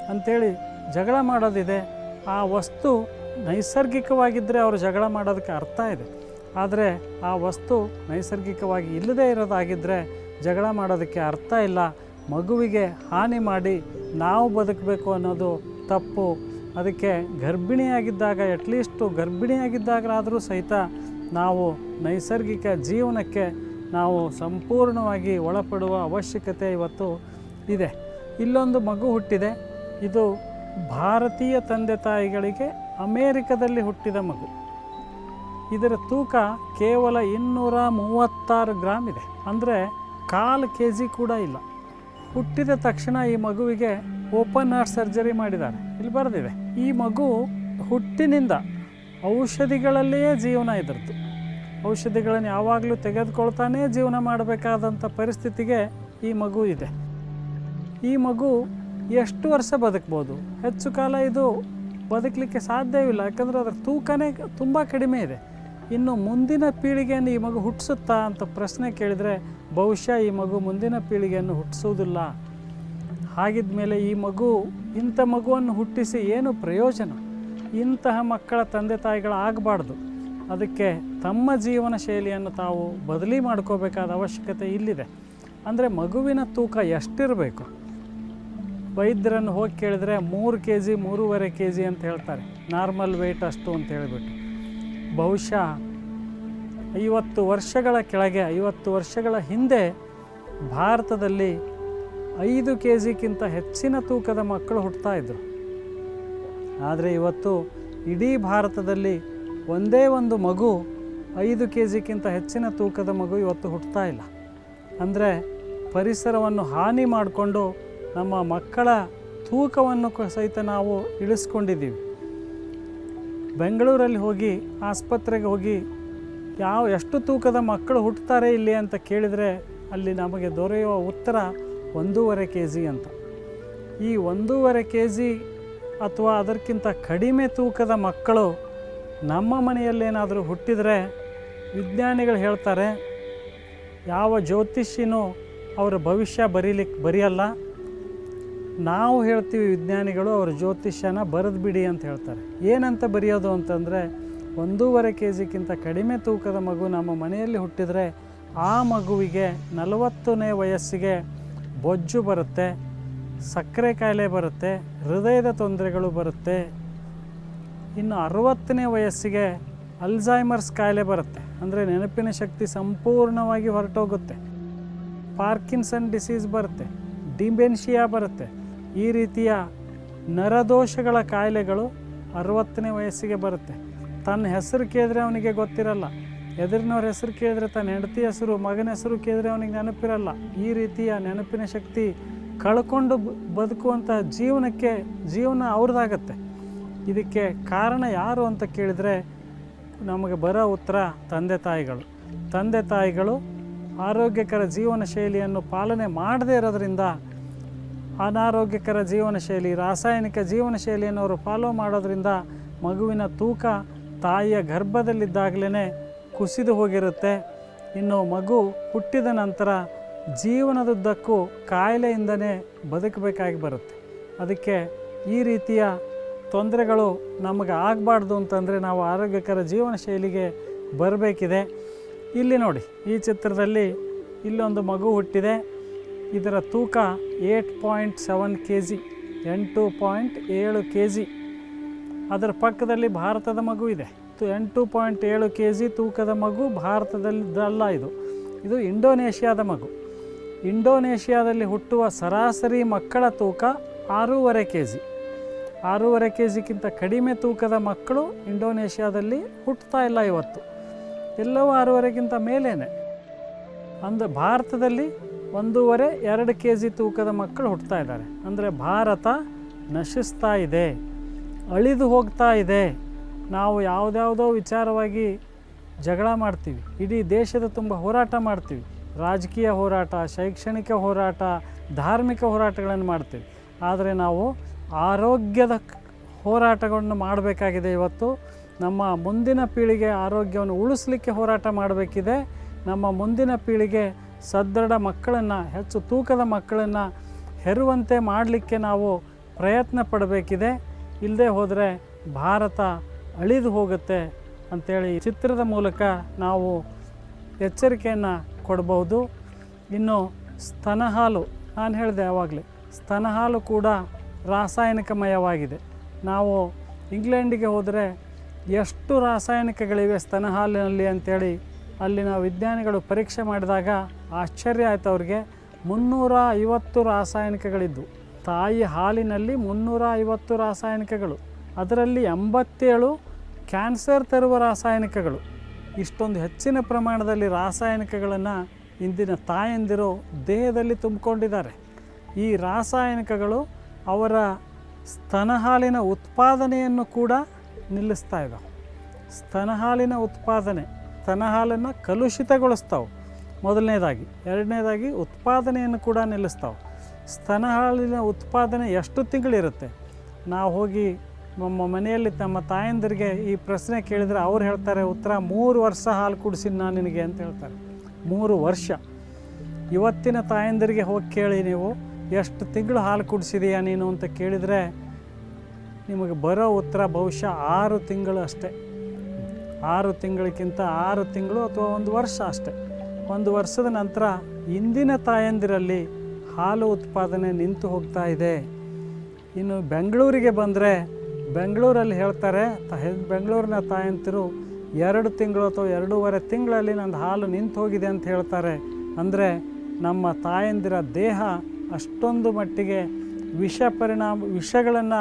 ಅಂಥೇಳಿ ಜಗಳ ಮಾಡೋದಿದೆ. ಆ ವಸ್ತು ನೈಸರ್ಗಿಕವಾಗಿದ್ದರೆ ಅವರು ಜಗಳ ಮಾಡೋದಕ್ಕೆ ಅರ್ಥ ಇದೆ. ಆದರೆ ಆ ವಸ್ತು ನೈಸರ್ಗಿಕವಾಗಿ ಇಲ್ಲದೇ ಇರೋದಾಗಿದ್ದರೆ ಜಗಳ ಮಾಡೋದಕ್ಕೆ ಅರ್ಥ ಇಲ್ಲ. ಮಗುವಿಗೆ ಹಾನಿ ಮಾಡಿ ನಾವು ಬದುಕಬೇಕು ಅನ್ನೋದು ತಪ್ಪು. ಅದಕ್ಕೆ ಗರ್ಭಿಣಿಯಾಗಿದ್ದಾಗ ಅಟ್ಲೀಸ್ಟು ಗರ್ಭಿಣಿಯಾಗಿದ್ದಾಗಲಾದರೂ ಸಹಿತ ನಾವು ನೈಸರ್ಗಿಕ ಜೀವನಕ್ಕೆ ನಾವು ಸಂಪೂರ್ಣವಾಗಿ ಒಳಪಡುವ ಅವಶ್ಯಕತೆ ಇವತ್ತು ಇದೆ. ಇಲ್ಲೊಂದು ಮಗು ಹುಟ್ಟಿದೆ. ಇದು ಭಾರತೀಯ ತಂದೆ ತಾಯಿಗಳಿಗೆ ಅಮೇರಿಕದಲ್ಲಿ ಹುಟ್ಟಿದ ಮಗು. ಇದರ ತೂಕ ಕೇವಲ ಇನ್ನೂರ ಮೂವತ್ತಾರು ಗ್ರಾಮ್ ಇದೆ. ಅಂದರೆ ಕಾಲು ಕೆ ಜಿ ಕೂಡ ಇಲ್ಲ. ಹುಟ್ಟಿದ ತಕ್ಷಣ ಈ ಮಗುವಿಗೆ ಓಪನ್ ಹಾರ್ಟ್ ಸರ್ಜರಿ ಮಾಡಿದ್ದಾರೆ ಇಲ್ಲಿ ಬರೆದಿದೆ, ಈ ಮಗು ಹುಟ್ಟಿನಿಂದ ಔಷಧಿಗಳಲ್ಲಿಯೇ ಜೀವನ ಇದ್ರದ್ದು. ಔಷಧಿಗಳನ್ನು ಯಾವಾಗಲೂ ತೆಗೆದುಕೊಳ್ತಾನೇ ಜೀವನ ಮಾಡಬೇಕಾದಂಥ ಪರಿಸ್ಥಿತಿಗೆ ಈ ಮಗು ಇದೆ. ಈ ಮಗು ಎಷ್ಟು ವರ್ಷ ಬದುಕ್ಬೋದು? ಹೆಚ್ಚು ಕಾಲ ಇದು ಬದುಕಲಿಕ್ಕೆ ಸಾಧ್ಯವಿಲ್ಲ ಯಾಕಂದರೆ ಅದರ ತೂಕನೇ ತುಂಬ ಕಡಿಮೆ ಇದೆ. ಇನ್ನು ಮುಂದಿನ ಪೀಳಿಗೆಯನ್ನು ಈ ಮಗು ಹುಟ್ಟಿಸುತ್ತಾ? ಅಂತ ಪ್ರಶ್ನೆ ಕೇಳಿದರೆ ಬಹುಶಃ ಈ ಮಗು ಮುಂದಿನ ಪೀಳಿಗೆಯನ್ನು ಹುಟ್ಟಿಸುವುದಿಲ್ಲ. ಹಾಗಿದ್ಮೇಲೆ ಈ ಮಗು ಇಂಥ ಮಗುವನ್ನು ಹುಟ್ಟಿಸಿ ಏನು ಪ್ರಯೋಜನ? ಇಂತಹ ಮಕ್ಕಳ ತಂದೆ ತಾಯಿಗಳಾಗಬಾರ್ದು ಅದಕ್ಕೆ ತಮ್ಮ ಜೀವನ ಶೈಲಿಯನ್ನು ತಾವು ಬದಲಿ ಮಾಡ್ಕೋಬೇಕಾದ ಅವಶ್ಯಕತೆ ಇಲ್ಲಿದೆ. ಅಂದರೆ ಮಗುವಿನ ತೂಕ ಎಷ್ಟಿರಬೇಕು? ವೈದ್ಯರನ್ನು ಹೋಗಿ ಕೇಳಿದ್ರೆ ಮೂರು ಕೆ ಜಿ ಮೂರುವರೆ ಕೆ ಜಿ ಅಂತ ಹೇಳ್ತಾರೆ. ನಾರ್ಮಲ್ ವೆಯ್ಟ್ ಅಷ್ಟು ಅಂತ ಹೇಳಿಬಿಟ್ಟು. ಬಹುಶಃ ಐವತ್ತು ವರ್ಷಗಳ ಕೆಳಗೆ, ಐವತ್ತು ವರ್ಷಗಳ ಹಿಂದೆ ಭಾರತದಲ್ಲಿ ಐದು ಕೆ ಜಿಗಿಂತ ಹೆಚ್ಚಿನ ತೂಕದ ಮಕ್ಕಳು ಹುಟ್ಟುತ್ತಾ ಇದ್ದರು ಆದರೆ ಇವತ್ತು ಇಡೀ ಭಾರತದಲ್ಲಿ ಒಂದೇ ಒಂದು ಮಗು ಐದು ಕೆ ಜಿಗಿಂತ ಹೆಚ್ಚಿನ ತೂಕದ ಮಗು ಇವತ್ತು ಹುಟ್ಟುತ್ತಾ ಇಲ್ಲ. ಅಂದರೆ ಪರಿಸರವನ್ನು ಹಾನಿ ಮಾಡಿಕೊಂಡು ನಮ್ಮ ಮಕ್ಕಳ ತೂಕವನ್ನು ಸಹಿತ ನಾವು ಇಳಿಸ್ಕೊಂಡಿದ್ದೀವಿ. ಬೆಂಗಳೂರಲ್ಲಿ ಹೋಗಿ, ಆಸ್ಪತ್ರೆಗೆ ಹೋಗಿ ಯಾವ ಎಷ್ಟು ತೂಕದ ಮಕ್ಕಳು ಹುಟ್ಟುತ್ತಾರೆ ಇಲ್ಲಿ ಅಂತ ಕೇಳಿದರೆ ಅಲ್ಲಿ ನಮಗೆ ದೊರೆಯುವ ಉತ್ತರ ಒಂದೂವರೆ ಕೆ ಜಿ ಅಂತ. ಈ ಒಂದೂವರೆ ಕೆ ಜಿ ಅಥವಾ ಅದಕ್ಕಿಂತ ಕಡಿಮೆ ತೂಕದ ಮಕ್ಕಳು ನಮ್ಮ ಮನೆಯಲ್ಲೇನಾದರೂ ಹುಟ್ಟಿದರೆ ವಿಜ್ಞಾನಿಗಳು ಹೇಳ್ತಾರೆ, ಯಾವ ಜ್ಯೋತಿಷಿನೂ ಅವರ ಭವಿಷ್ಯ ಬರೀಲಿಕ್ಕೆ ಬರೆಯಲ್ಲ. ನಾವು ಹೇಳ್ತೀವಿ ವಿಜ್ಞಾನಿಗಳು ಅವರ ಜ್ಯೋತಿಷ್ಯನ ಬರೆದು ಬಿಡಿ ಅಂತ ಹೇಳ್ತಾರೆ. ಏನಂತ ಬರೆಯೋದು ಅಂತಂದರೆ ಒಂದೂವರೆ ಕೆ ಜಿಗಿಂತ ಕಡಿಮೆ ತೂಕದ ಮಗು ನಮ್ಮ ಮನೆಯಲ್ಲಿ ಹುಟ್ಟಿದರೆ ಆ ಮಗುವಿಗೆ ನಲವತ್ತನೇ ವಯಸ್ಸಿಗೆ ಬೊಜ್ಜು ಬರುತ್ತೆ, ಸಕ್ಕರೆ ಕಾಯಿಲೆ ಬರುತ್ತೆ, ಹೃದಯದ ತೊಂದರೆಗಳು ಬರುತ್ತೆ. ಇನ್ನು ಅರವತ್ತನೇ ವಯಸ್ಸಿಗೆ ಅಲ್ಝೈಮರ್ಸ್ ಕಾಯಿಲೆ ಬರುತ್ತೆ. ಅಂದರೆ ನೆನಪಿನ ಶಕ್ತಿ ಸಂಪೂರ್ಣವಾಗಿ ಹೊರಟೋಗುತ್ತೆ. ಪಾರ್ಕಿನ್ಸನ್ ಡಿಸೀಸ್ ಬರುತ್ತೆ, ಡಿಮೆನ್ಷಿಯಾ ಬರುತ್ತೆ. ಈ ರೀತಿಯ ನರದೋಷಗಳ ಕಾಯಿಲೆಗಳು ಅರವತ್ತನೇ ವಯಸ್ಸಿಗೆ ಬರುತ್ತೆ. ತನ್ನ ಹೆಸರು ಕೇಳಿದ್ರೆ ಅವನಿಗೆ ಗೊತ್ತಿರಲ್ಲ. ಎದುರಿನವ್ರ ಹೆಸರು ಕೇಳಿದ್ರೆ ತನ್ನ ಹೆಂಡತಿ ಹೆಸರು, ಮಗನ ಹೆಸರು ಕೇಳಿದ್ರೆ ಅವನಿಗೆ ನೆನಪಿರಲ್ಲ. ಈ ರೀತಿಯ ನೆನಪಿನ ಶಕ್ತಿ ಕಳ್ಕೊಂಡು ಬದುಕುವಂತಹ ಜೀವನಕ್ಕೆ, ಜೀವನ ಅವ್ರದ್ದಾಗತ್ತೆ ಇದಕ್ಕೆ ಕಾರಣ ಯಾರು ಅಂತ ಕೇಳಿದರೆ ನಮಗೆ ಬರೋ ಉತ್ತರ ತಂದೆ ತಾಯಿಗಳು. ತಂದೆ ತಾಯಿಗಳು ಆರೋಗ್ಯಕರ ಜೀವನ ಶೈಲಿಯನ್ನು ಪಾಲನೆ ಮಾಡದೇ ಇರೋದರಿಂದ ಅನಾರೋಗ್ಯಕರ ಜೀವನ ಶೈಲಿ, ರಾಸಾಯನಿಕ ಜೀವನ ಶೈಲಿಯನ್ನು ಅವರು ಫಾಲೋ ಮಾಡೋದರಿಂದ ಮಗುವಿನ ತೂಕ ತಾಯಿಯ ಗರ್ಭದಲ್ಲಿದ್ದಾಗಲೇ ಕುಸಿದು ಹೋಗಿರುತ್ತೆ. ಇನ್ನು ಮಗು ಹುಟ್ಟಿದ ನಂತರ ಜೀವನದುದ್ದಕ್ಕೂ ಕಾಯಿಲೆಯಿಂದನೇ ಬದುಕಬೇಕಾಗಿ ಬರುತ್ತೆ. ಅದಕ್ಕೆ ಈ ರೀತಿಯ ತೊಂದರೆಗಳು ನಮಗೆ ಆಗಬಾರ್ದು ಅಂತಂದರೆ ನಾವು ಆರೋಗ್ಯಕರ ಜೀವನ ಶೈಲಿಗೆ ಬರಬೇಕಿದೆ. ಇಲ್ಲಿ ನೋಡಿ, ಈ ಚಿತ್ರದಲ್ಲಿ ಇಲ್ಲೊಂದು ಮಗು ಹುಟ್ಟಿದೆ. ಇದರ ತೂಕ eight point seven K G ಎಂಟು ಪಾಯಿಂಟ್ ಏಳು ಕೆ ಜಿ ಅದರ ಪಕ್ಕದಲ್ಲಿ ಭಾರತದ ಮಗು ಇದೆ. ಎಂಟು ಪಾಯಿಂಟ್ ಏಳು ಕೆ ಜಿ ತೂಕದ ಮಗು ಭಾರತದಲ್ಲಿದ್ದಲ್ಲ ಇದು. ಇದು ಇಂಡೋನೇಷ್ಯಾದ ಮಗು. ಇಂಡೋನೇಷ್ಯಾದಲ್ಲಿ ಹುಟ್ಟುವ ಸರಾಸರಿ ಮಕ್ಕಳ ತೂಕ ಆರೂವರೆ ಕೆ ಜಿ ಆರೂವರೆ ಕೆ ಜಿಗಿಂತ ಕಡಿಮೆ ತೂಕದ ಮಕ್ಕಳು ಇಂಡೋನೇಷ್ಯಾದಲ್ಲಿ ಹುಟ್ಟುತ್ತಾ ಇಲ್ಲ ಇವತ್ತು. ಎಲ್ಲವೂ ಆರೂವರೆಗಿಂತ ಮೇಲೇನೆ. ಅಂದರೆ ಭಾರತದಲ್ಲಿ ಒಂದೂವರೆ, ಎರಡು ಕೆ ಜಿ ತೂಕದ ಮಕ್ಕಳು ಹುಟ್ಟುತ್ತಾ ಇದ್ದಾರೆ. ಅಂದರೆ ಭಾರತ ನಶಿಸ್ತಾ ಇದೆ. ಅಳಿದು ಹೋಗ್ತಾ ಇದೆ. ನಾವು ಯಾವುದ್ಯಾವುದೋ ವಿಚಾರವಾಗಿ ಜಗಳ ಮಾಡ್ತೀವಿ. ಇಡೀ ದೇಶದ ತುಂಬ ಹೋರಾಟ ಮಾಡ್ತೀವಿ. ರಾಜಕೀಯ ಹೋರಾಟ, ಶೈಕ್ಷಣಿಕ ಹೋರಾಟ, ಧಾರ್ಮಿಕ ಹೋರಾಟಗಳನ್ನು ಮಾಡ್ತೀವಿ. ಆದರೆ ನಾವು ಆರೋಗ್ಯದ ಹೋರಾಟಗಳನ್ನು ಮಾಡಬೇಕಾಗಿದೆ ಇವತ್ತು. ನಮ್ಮ ಮುಂದಿನ ಪೀಳಿಗೆ ಆರೋಗ್ಯವನ್ನು ಉಳಿಸ್ಲಿಕ್ಕೆ ಹೋರಾಟ ಮಾಡಬೇಕಿದೆ. ನಮ್ಮ ಮುಂದಿನ ಪೀಳಿಗೆ ಸದೃಢ ಮಕ್ಕಳನ್ನು, ಹೆಚ್ಚು ತೂಕದ ಮಕ್ಕಳನ್ನು ಹೆರುವಂತೆ ಮಾಡಲಿಕ್ಕೆ ನಾವು ಪ್ರಯತ್ನ ಪಡಬೇಕಿದೆ. ಇಲ್ಲದೆ ಹೋದರೆ ಭಾರತ ಅಳಿದು ಹೋಗುತ್ತೆ ಅಂಥೇಳಿ ಚಿತ್ರದ ಮೂಲಕ ನಾವು ಎಚ್ಚರಿಕೆಯನ್ನು ಕೊಡಬಹುದು. ಇನ್ನು ಸ್ತನ ಹಾಲು ನಾನು ಹೇಳಿದೆ ಯಾವಾಗಲೇ ಸ್ತನ ಹಾಲು ಕೂಡ ರಾಸಾಯನಿಕಮಯವಾಗಿದೆ. ನಾವು ಇಂಗ್ಲೆಂಡಿಗೆ ಹೋದರೆ ಎಷ್ಟು ರಾಸಾಯನಿಕಗಳಿವೆ ಸ್ತನ ಹಾಲಿನಲ್ಲಿ ಅಂಥೇಳಿ ಅಲ್ಲಿನ ವಿಜ್ಞಾನಿಗಳು ಪರೀಕ್ಷೆ ಮಾಡಿದಾಗ ಆಶ್ಚರ್ಯ ಆಯ್ತು ಅವ್ರಿಗೆ. ಮುನ್ನೂರ ಐವತ್ತು ರಾಸಾಯನಿಕಗಳಿದ್ದು ತಾಯಿ ಹಾಲಿನಲ್ಲಿ ಮುನ್ನೂರ ಐವತ್ತು ರಾಸಾಯನಿಕಗಳು, ಅದರಲ್ಲಿ ಎಂಬತ್ತೇಳು ಕ್ಯಾನ್ಸರ್ ತರುವ ರಾಸಾಯನಿಕಗಳು. ಇಷ್ಟೊಂದು ಹೆಚ್ಚಿನ ಪ್ರಮಾಣದಲ್ಲಿ ರಾಸಾಯನಿಕಗಳನ್ನು ಇಂದಿನ ತಾಯಂದಿರು ದೇಹದಲ್ಲಿ ತುಂಬಿಕೊಂಡಿದ್ದಾರೆ. ಈ ರಾಸಾಯನಿಕಗಳು ಅವರ ಸ್ತನ ಹಾಲಿನ ಉತ್ಪಾದನೆಯನ್ನು ಕೂಡ ನಿಲ್ಲಿಸ್ತಾ ಇದ್ದಾವೆ ಸ್ತನ ಹಾಲಿನ ಉತ್ಪಾದನೆ, ಸ್ತನ ಹಾಲನ್ನು ಕಲುಷಿತಗೊಳಿಸ್ತಾವೆ. ಮೊದಲನೇದಾಗಿ, ಎರಡನೇದಾಗಿ ಉತ್ಪಾದನೆಯನ್ನು ಕೂಡ ನಿಲ್ಲಿಸ್ತಾವೆ. ಸ್ತನ ಹಾಲಿನ ಉತ್ಪಾದನೆ ಎಷ್ಟು ತಿಂಗಳಿರುತ್ತೆ? ನಾವು ಹೋಗಿ ನಮ್ಮ ಮನೆಯಲ್ಲಿ ತಮ್ಮ ತಾಯಂದಿರಿಗೆ ಈ ಪ್ರಶ್ನೆ ಕೇಳಿದರೆ ಅವ್ರು ಹೇಳ್ತಾರೆ, ಉತ್ತರ ಮೂರು ವರ್ಷ ಹಾಲು ಕುಡಿಸಿದ್ದು ನಾನು ನಿನಗೆ ಅಂತ ಹೇಳ್ತಾರೆ. ಮೂರು ವರ್ಷ. ಇವತ್ತಿನ ತಾಯಂದಿರಿಗೆ ಹೋಗಿ ಕೇಳಿ ನೀವು, ಎಷ್ಟು ತಿಂಗಳು ಹಾಲು ಕುಡಿಸಿದೆಯಾ ನೀನು? ಅಂತ ಕೇಳಿದರೆ, ನಿಮಗೆ ಬರೋ ಉತ್ತರ ಬಹುಶಃ ಆರು ತಿಂಗಳು ಅಷ್ಟೇ. ಆರು ತಿಂಗಳಿಗಿಂತ ಆರು ತಿಂಗಳು ಅಥವಾ ಒಂದು ವರ್ಷ ಅಷ್ಟೆ. ಒಂದು ವರ್ಷದ ನಂತರ ಇಂದಿನ ತಾಯಂದಿರಲ್ಲಿ ಹಾಲು ಉತ್ಪಾದನೆ ನಿಂತು ಹೋಗ್ತಾ ಇದೆ. ಇನ್ನು ಬೆಂಗಳೂರಿಗೆ ಬಂದರೆ, ಬೆಂಗಳೂರಲ್ಲಿ ಹೇಳ್ತಾರೆ, ತ ಬೆಂಗಳೂರಿನ ತಾಯಂತಿರು ಎರಡು ತಿಂಗಳು ಅಥವಾ ಎರಡೂವರೆ ತಿಂಗಳಲ್ಲಿ ನಂದು ಹಾಲು ನಿಂತು ಹೋಗಿದೆ ಅಂತ ಹೇಳ್ತಾರೆ. ಅಂದರೆ ನಮ್ಮ ತಾಯಂದಿರ ದೇಹ ಅಷ್ಟೊಂದು ಮಟ್ಟಿಗೆ ವಿಷ ಪರಿಣಾಮ, ವಿಷಗಳನ್ನು